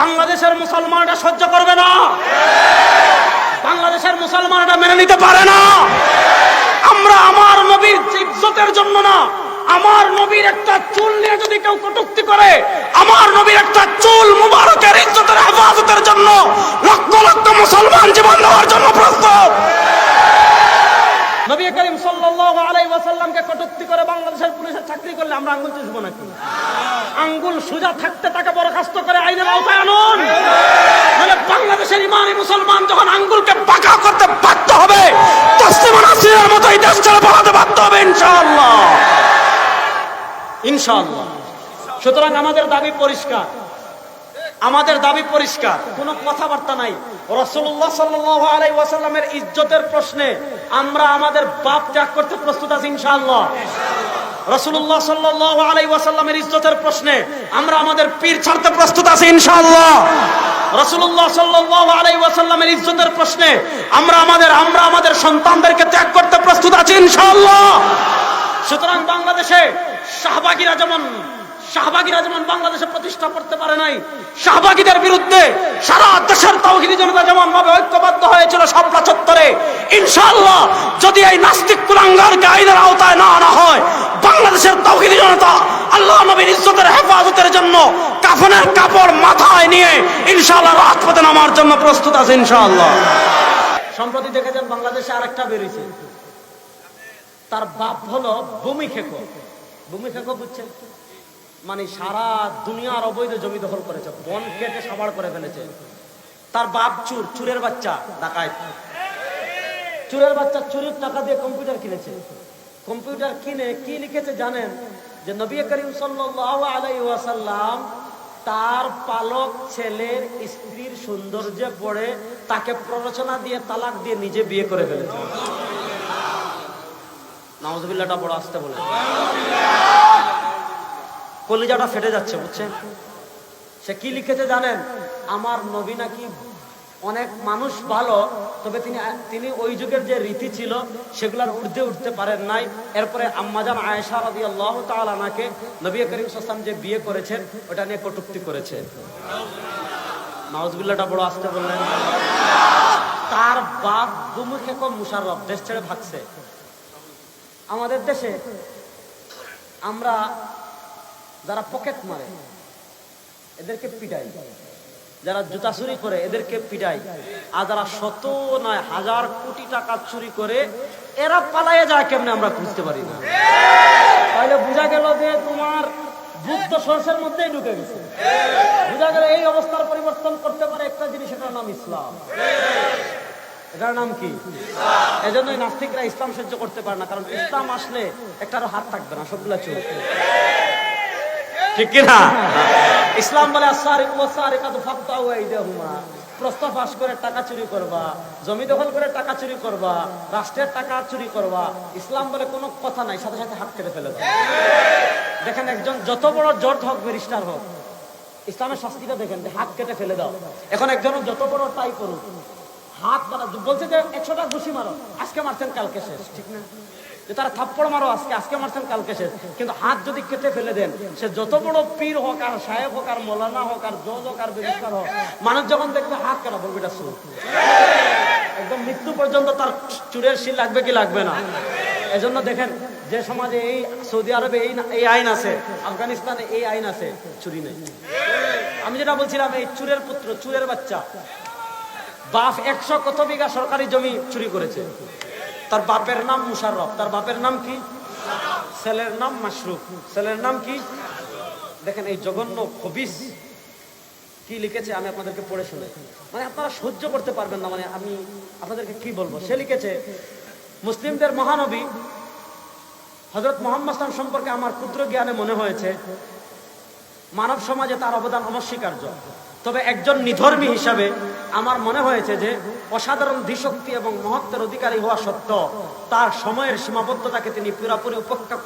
বাংলাদেশের মুসলমানরা সহ্য করবে না। বাংলাদেশের মুসলমানরা মেনে নিতে পারে না। আমরা আমার নবীর ইজ্জতের জন্য না, আমার নবীর একটা চুল নিয়ে যদি কেউ কটুক্তি করে, আমার নবীর একটা চুল মুবারকের ইজ্জতের হেফাজতের জন্য লক্ষ লক্ষ মুসলমান জীবন দেওয়ার জন্য প্রস্তুত। নবী করিম সাল্লাল্লাহু আলাইহি ওয়াসাল্লামকে কটুক্তি করে বাংলাদেশের পুলিশের চাকরি করলে আমরা আঙ্গুল চুষবো নাকি? আঙ্গুল সোজা থাকতে তাকে বরখাস্ত করে আইনের আওতায় আনুন। মানে বাংলাদেশের ইমানি মুসলমান যখন আঙ্গুলকে পাকা করতে বাধ্য হবে, তসলিমা নাসরিনের মতো এই দেশ ছেড়ে পালাতে বাধ্য হবে ইনশাআল্লাহ। ইনশাআল্লাহ। সুতরাং আমাদের দাবি পরিষ্কার। আমাদের দাবি পরিষ্কার, কোনো কথাবার্তা নাই। রসুল্লাহ সাল্লাহ আলাই ওয়াসাল্লামের ইজ্জতের প্রশ্নে আমরা আমাদের বাপ ত্যাগ করতে প্রস্তুত আছি ইনশাআল্লাহ। রসুল্লাহ সাল্লাহ আলাই ইজ্জতের প্রশ্নে আমরা আমাদের পীর ছাড়তে প্রস্তুত আছি ইনশাআল্লাহ। রসুল্লাহ সাল্লাহ আলাই ইজ্জতের প্রশ্নে আমরা আমাদের আমরা আমাদের সন্তানদেরকে ত্যাগ করতে প্রস্তুত আছি ইনশাআল্লাহ। সুতরাং বাংলাদেশে শাহবাগিরা যেমন শাহবাগীরা যেমন বাংলাদেশে প্রতিষ্ঠা করতে পারে নাই, শাহবাগীদের বিরুদ্ধে সারা দেশের তৌহিদি জনতা যেমন ভাবে ঐক্যবদ্ধ হয়েছিল শাপলা চত্বরে ইনশাআল্লাহ যদি এই নাস্তিক কুলাঙ্গারকে আইনের আওতায় না আনা হয়, বাংলাদেশের তৌহিদি জনতা আল্লাহ নবীর ইজ্জতের হেফাজতের জন্য কাফনের কাপড় মাথায় নিয়ে ইনশাআল্লাহ রাজপথে নামার জন্য প্রস্তুত আছে ইনশাআল্লাহ। সম্প্রতি দেখেছেন বাংলাদেশে আরেকটা বেরিয়েছে। তার বাপ হলো ভূমি খেকো ভূমি খেকো বুঝছেন? মানে সারা দুনিয়ার অবৈধ জমি দখল করেছে, বন কেটে সাবার করে ফেলেছে। তার বাপ চুর, চুরের বাচ্চা ডাকায় চুরের বাচ্চা চুরির টাকা দিয়ে কম্পিউটার কিনেছে। কম্পিউটার কিনে কি লিখেছে জানেন? যে নবী করিম ওয়াসাল্লাম তার পালক ছেলের স্ত্রীর সৌন্দর্যে পড়ে তাকে প্ররোচনা দিয়ে তালাক দিয়ে নিজে বিয়ে করে ফেলেছে। নাউজুবিল্লাহটা বড় আসতে বলে কলিজাটা ফেটে যাচ্ছে, বুঝছেন? সে কি লিখেছে জানেন? আমার নবী নাকি অনেক মানুষ ভালো, তবে তিনি তিনি ওই যুগের যে রীতি ছিল, সেগুলোর ঊর্ধ্বে উঠতে পারেন নাই। এরপরে আম্মাজান আয়েশা রাদি আল্লাহ তালাকে নবী করিম সাল্লাম যে বিয়ে করেছেন, ওটা নিয়ে কটুক্তি করেছে। নওয়াজবিল্লাটা বড় আসতে বললেন। তার বাপ ভূমিকে কম মুশারফ দেশ ছেড়ে ভাগছে। আমাদের দেশে আমরা যারা পকেট মারে, এদেরকে পিটাই। যারা জুতা চুরি করে, এদেরকে পিটাই। আর যারা শত নয়, হাজার কোটি টাকা চুরি করে, এরা পালাইয়ে যায় কেমনে আমরা বুঝতে পারি না। তাহলে বোঝা গেল যে তোমার বুদ্ধ সরষের মধ্যেই ঢুকে গেছে। বোঝা গেল এই অবস্থার পরিবর্তন করতে পারে একটা জিনিস, এটার নাম ইসলাম। এটার নাম কি? এই জন্যই নাস্তিকরা ইসলাম সহ্য করতে পারে না, কারণ ইসলাম আসলে একটারও হাত থাকবে না, সবগুলা চোখ ঠিক কিনা? ইসলাম বলে প্রস্তাব পাশ করে টাকা চুরি করবা জমি দখল করে টাকা চুরি করবা রাষ্ট্রের টাকা চুরি করবা। ইসলাম বলে কোনো কথা নাই সাথে সাথে হাত কেটে ফেলে দাও। দেখেন একজন যত বড় জট হোক ব্যারিস্টার হোক ইসলামের শাস্তিটা দেখেন যে হাত কেটে ফেলে দাও। এখন একজন যত বড় টাই করুক হাত মারা বলছে যে একশোটা ঘুষি মারো আজকে মারছেন কালকে শেষ। ঠিক না? যে তারা থাপ্পড় মারো, আজকে আজকে মারছেন কালকে শেষ। কিন্তু হাত যদি কেটে ফেলে দেন, সে যত বড় পীর হোক আর সাহেব হোক আর মৌলানা হোক আর জজ হোক আর বেরিস্টার হোক, মানুষ যখন দেখবে হাত কাটা বলবে এটা সুর একদম মৃত্যু পর্যন্ত তার চুরের শিল লাগবে কি লাগবে না? এজন্য দেখেন, যে সমাজে এই সৌদি আরবে এই এই আইন আছে, আফগানিস্তানে এই আইন আছে, চুরি নেই। আমি যেটা বলছিলাম, এই চুরের পুত্র, চুরের বাচ্চা, বাপ একশো কত বিঘা সরকারি জমি চুরি করেছে। তার বাপের নাম মুশাররফ। তার বাপের নাম কি? ছেলের নাম মাশরুফ। ছেলের নাম কি? দেখেন এই জঘন্য খবিস কি লিখেছে আমি আপনাদেরকে পড়ে শুনে। মানে আপনারা সহ্য করতে পারবেন না মানে আমি আপনাদেরকে কি বলব? সে লিখেছে, মুসলিমদের মহানবী হজরত মোহাম্মদ ইসলাম সম্পর্কে আমার ক্ষুদ্র জ্ঞানে মনে হয়েছে, মানব সমাজে তার অবদান অনস্বীকার্য। তবে একজন নিধর্মী হিসাবে আমার মনে হয়েছে যে অসাধারণ ধীশক্তি এবং মহত্বের অধিকারী হওয়া সত্ত্বেও তার সময়ের সীমাবদ্ধতাকে তিনি পুরাপুরি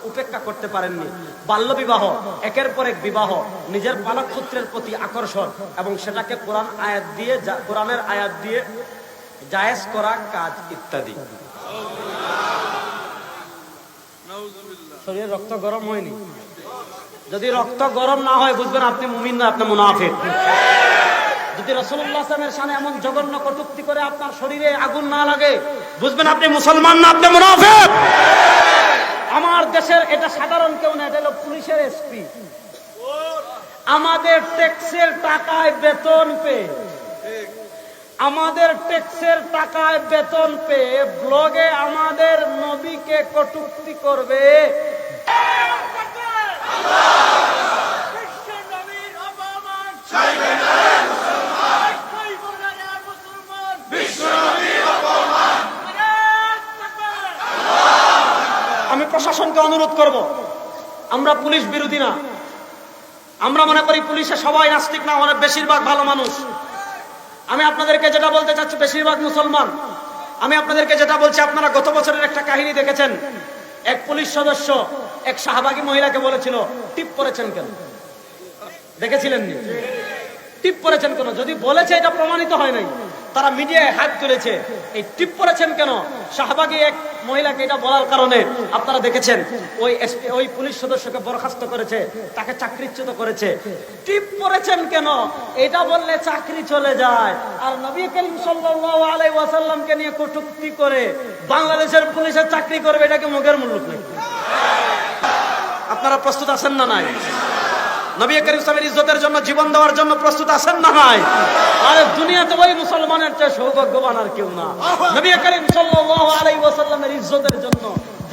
উপেক্ষা করতে পারেননি। বাল্য বিবাহ একের পর এক বিবাহ, নিজের পালক পুত্রের প্রতি আকর্ষণ এবং সেটাকে কোরআন আয়াত দিয়ে কোরআনের আয়াত দিয়ে জায়েজ করা কাজ ইত্যাদি। শরীরে রক্ত গরম হয়নি। যদি রক্ত গরম না হয়, বুঝবেন আপনি মুমিন না, আপনি মুনাফিক। রসুল্লাহ আসলামের সামনে এমন জঘন্য কটুক্তি করে আপনার শরীরে আগুন না লাগে বুঝবেন আপনি মুসলমান না আপনি মুনাফিক? আমার দেশের এটা সাধারণ কেউ না এটা হলো পুলিশের এসপি আমাদের ট্যাক্সের টাকায় বেতন পেয়ে আমাদের ট্যাক্সের টাকায় বেতন পেয়ে ব্লগে আমাদের নবীকে কটুক্তি করবে। প্রশাসনকে অনুরোধ করব। আমরা পুলিশ বিরোধী না। আমরা মনে করি পুলিশে সবাই নাস্তিক না অনেক বেশিরভাগ ভালো মানুষ। আমি আপনাদেরকে যেটা বলতে চাচ্ছি, বেশিরভাগ মুসলমান। আমি আপনাদেরকে যেটা বলছি, আপনারা গত বছরের একটা কাহিনী দেখেছেন। এক পুলিশ সদস্য এক শাহবাগী মহিলাকে বলেছিল, টিপ করেছেন কেন? দেখেছিলেন টিপ করেছেন কেন? যদি বলেছে, এটা প্রমাণিত হয় নাই। তারা মিডিয়ায় হাত তুলেছে। এই টিপ করেছেন কেন? শাহবাগী এক মহিলাকে এটা বলার কারণে আপনারা দেখেছেন, ওই ওই পুলিশ সদস্যকে বরখাস্ত করেছে, তাকে চাকরিচ্যুত করেছে। টিপ করেছেন কেন? এটা বললে চাকরি চলে যায়। আর নবী করিম সাল্লাল্লাহু আলাইহি ওয়াসাল্লামকে নিয়ে কটুক্তি করে বাংলাদেশের পুলিশের চাকরি করবে এটাকে মুখের নাকি? আপনারা প্রস্তুত আছেন না নাই? নবী করিম সাহেবের ইজ্জতের জন্য জীবন দেওয়ার জন্য প্রস্তুত আছেন না নাই? আরে দুনিয়াতে ওই মুসলমানের চেয়ে সৌভাগ্যবান আর কেউ না। নবী করিম সাল্লাল্লাহু আলাইহি ওয়াসাল্লামের ইজ্জতের জন্য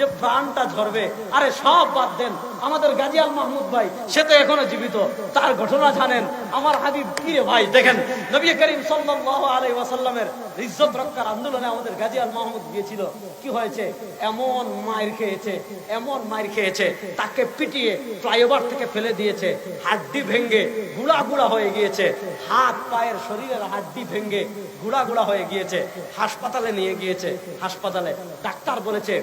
যে প্রাণটা ঝরবে আরে সব বাদ দেন। আমাদের গাজী আল মাহমুদ ভাই, সে তো এখনও জীবিত। তার ঘটনা জানেন। আমার হাবিব, কি রে ভাই, দেখেন, নবী করিম ওয়াসাল্লামের ইজ্জত রক্ষার আন্দোলনে আমাদের মাহমুদ গিয়েছিল। কি হয়েছে? এমন মায়ের খেয়েছে, এমন মায়ের খেয়েছে। তাকে পিটিয়ে ফ্লাইওভার থেকে ফেলে দিয়েছে। হাড্ডি ভেঙ্গে গুড়া গুড়া হয়ে গিয়েছে। হাত, পায়ের শরীরের হাড্ডি ভেঙ্গে গুড়া গুড়া হয়ে গিয়েছে। হাসপাতালে নিয়ে গিয়েছে। হাসপাতালে ডাক্তার বলেছে,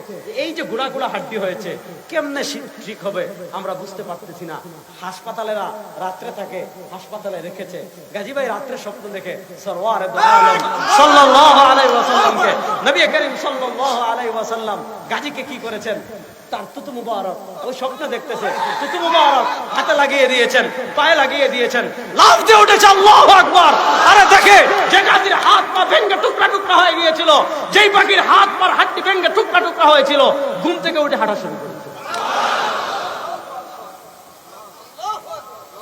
এই যে গুড়া গুড়া হাড্ডি হয়েছে, কেমনে ঠিক হবে? আমরা বুঝতে পারতেছি না। হাসপাতালেরা রাত্রে তাকে হাসপাতালে রেখেছে। গাজী ভাই রাত্রে স্বপ্ন দেখে সরওয়ার সাল্লাল্লাহু আলাইহি ওয়াসাল্লামকে, নবী করিম সাল্লাল্লাহু আলাইহি ওয়াসাল্লাম গাজীকে কি করেছেন? তার তুতু মুবারক। ওই স্বপ্ন দেখতেছে। তুতু মুবারক। হাতে লাগিয়ে দিয়েছেন, পায়ে লাগিয়ে দিয়েছেন। লাভ দিয়ে উঠেছে আল্লাহু আকবার। আরে দেখে, যে গাজীর হাত পা ভেঙে টুকরা টুকরা হয়ে গিয়েছিল, যেই পাখির হাত পা হাড্ডি ভেঙে টুকরা টুকরা হয়েছিল, ঘুম থেকে উঠে হাঁটা শুরু করেছে।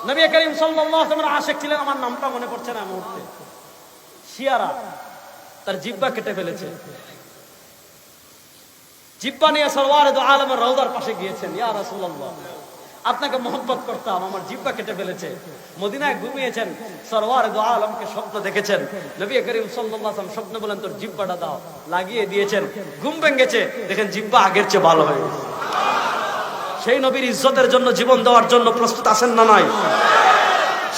নবী করিম সাল্লাল্লাহু ওয়াসাল্লামের আশিক ছিলেন, আমার নামটা মনে পড়ছে না মুহূর্তে। শিয়ারা তার জিব্বা কেটে ফেলেছে। জিব্বা নিয়ে সরওয়ারে দো আলমের রওদার পাশে গিয়েছেন। ইয়া রাসূলুল্লাহ, আপনাকে মহব্বত করতাম, আমার জিব্বা কেটে ফেলেছে। মদিনায় ঘুমিয়েছেন সরওয়ারে দো আলমকে স্বপ্ন দেখেছেন। নবী করিম ওয়াসাল্লাম স্বপ্ন বলেন, তোর জিব্বাটা দাও। লাগিয়ে দিয়েছেন। ঘুম ভেঙেছে, দেখেন জিব্বা আগের চেয়ে ভালো হয়ে সেই নবীর ইজ্জতের জন্য জীবন দেওয়ার জন্য প্রস্তুত আছেন না নাই?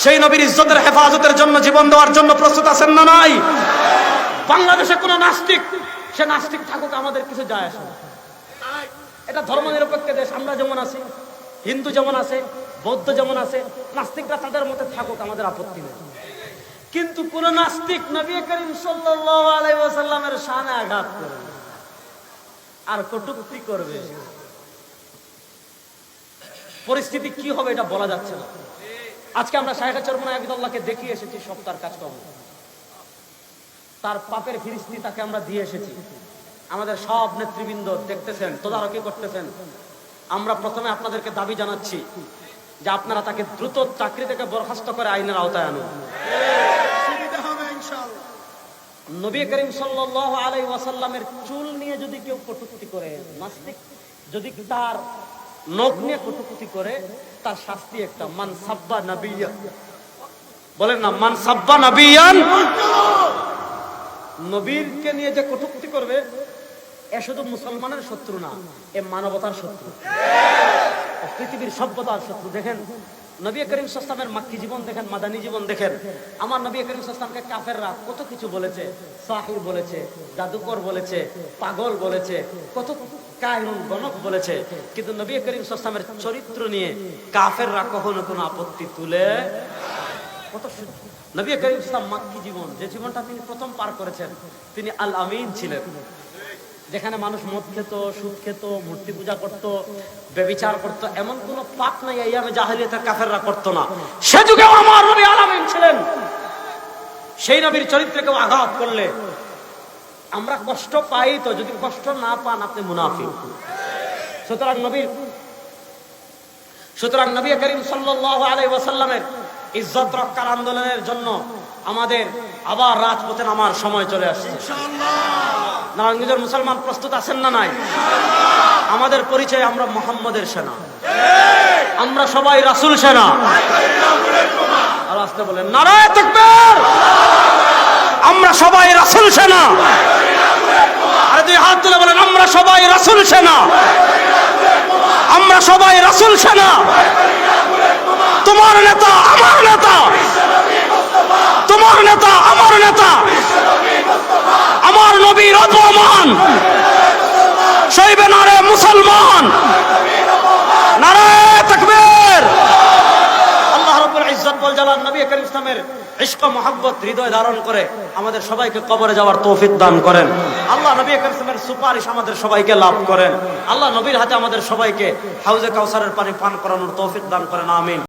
সেই নবীর ইজ্জতের হেফাজতের জন্য জীবন দেওয়ার জন্য প্রস্তুত আছেন না নাই? বাংলাদেশে কোন নাস্তিক, সে নাস্তিক থাকুক, আমাদের কিছু যায় আসে না। এটা ধর্ম নিরপেক্ষ দেশ, আমরা যেমন আছি, হিন্দু যেমন আছে, বৌদ্ধ যেমন আছে, নাস্তিকরা তাদের মধ্যে থাকুক, আমাদের আপত্তি নেই। কিন্তু কোন নাস্তিক নবী করিম ওয়াসাল্লামের শানে আঘাত করবে আর কটূক্তি করবে পরিস্থিতি কি হবে এটা বলা যাচ্ছে না। আজকে আমরা শাহেখা চরমনা আবিদুল্লাহকে দেখিয়ে এসেছি, সব তার কাজ কাজকর্ম। তার পাপের ফিরিস্তি তাকে আমরা দিয়ে এসেছি। আমাদের সব নেতৃবৃন্দ দেখতেছেন তদারকি করতেছেন। আমরা প্রথমে আপনাদেরকে দাবি জানাচ্ছি যে আপনারা তাকে দ্রুত চাকরি থেকে বরখাস্ত করে আইনের আওতায় আনুন। নবী করিম সাল্লাল্লাহু আলাইহি ওয়াসাল্লামের চুল নিয়ে যদি কেউ কটূক্তি করে নাস্তিক যদি তার নখ নিয়ে কটূক্তি করে তার শাস্তি একটা মান সাব্বা বলেন না মান সাব্বা নাবিয়ান। নবীরকে নিয়ে যে কটূক্তি করবে এ শুধু মুসলমানের শত্রু না, এ মানবতার শত্রু। পৃথিবীর সভ্যতার শত্রু। দেখেন, নবী করিম সাস্তামের মাক্কি জীবন দেখেন, মাদানী জীবন দেখেন। আমার নবী করিম সাস্তামকে কাফেররা কত কিছু বলেছে সাহির বলেছে, জাদুকর বলেছে, পাগল বলেছে, কত কাহিনুন গণক বলেছে। কিন্তু নবী করিম সাস্তামের চরিত্র নিয়ে কাফেররা কখনো কোনো আপত্তি তুলে কত নবী করিম ইসলাম মাক্কি জীবন, যে জীবনটা তিনি প্রথম পার করেছেন, তিনি আল আমিন ছিলেন। যেখানে মানুষ মদ খেত, সুদ খেত, মূর্তি পূজা করত বেবিচার করত, এমন কোন পাপ নাই এই আমি জাহিলিয়াতের কাফেররা করত না। সে যুগে আমার নবী আল আমিন ছিলেন। সেই নবীর চরিত্রে কেউ আঘাত করলে আমরা কষ্ট পাই তো, যদি কষ্ট না পান আপনি মুনাফি সুতরাং নবীর সুতরাং নবী করিম সাল্লাল্লাহু আলাইহি ওয়াসাল্লামের ইজ্জত রক্ষার আন্দোলনের জন্য আমাদের আবার রাজপথে নামার সময় চলে আসছে। নারায়ণগঞ্জের মুসলমান প্রস্তুত আছেন না নাই? আমাদের পরিচয় আমরা মোহাম্মদের সেনা। আমরা সবাই রাসূল সেনা। আর আসতে বলেন নারায় আমরা সবাই রাসূল সেনা। আরে দুই হাত তুলে বলেন আমরা সবাই রাসূল সেনা। আমরা সবাই রাসূল সেনা। তোমার নেতা আমার নেতা। তোমার নেতা, আমার নেতা। আমার নবীর অপমান। সইবে না রে মুসলমান। নারে তাকবীর। আল্লাহ রাব্বুল ইজ্জত ওয়াল জালাল নবী করিম ইসলামের ইশক, মোহাব্বত, হৃদয় ধারণ করে আমাদের সবাইকে কবরে যাওয়ার তৌফিক দান করেন। আল্লাহ নবী করিম ইসলামের সুপারিশ আমাদের সবাইকে লাভ করেন। আল্লাহ নবীর হাতে আমাদের সবাইকে হাউজে কাউসারের পানি পান করানোর তৌফিক দান করেন, আমিন।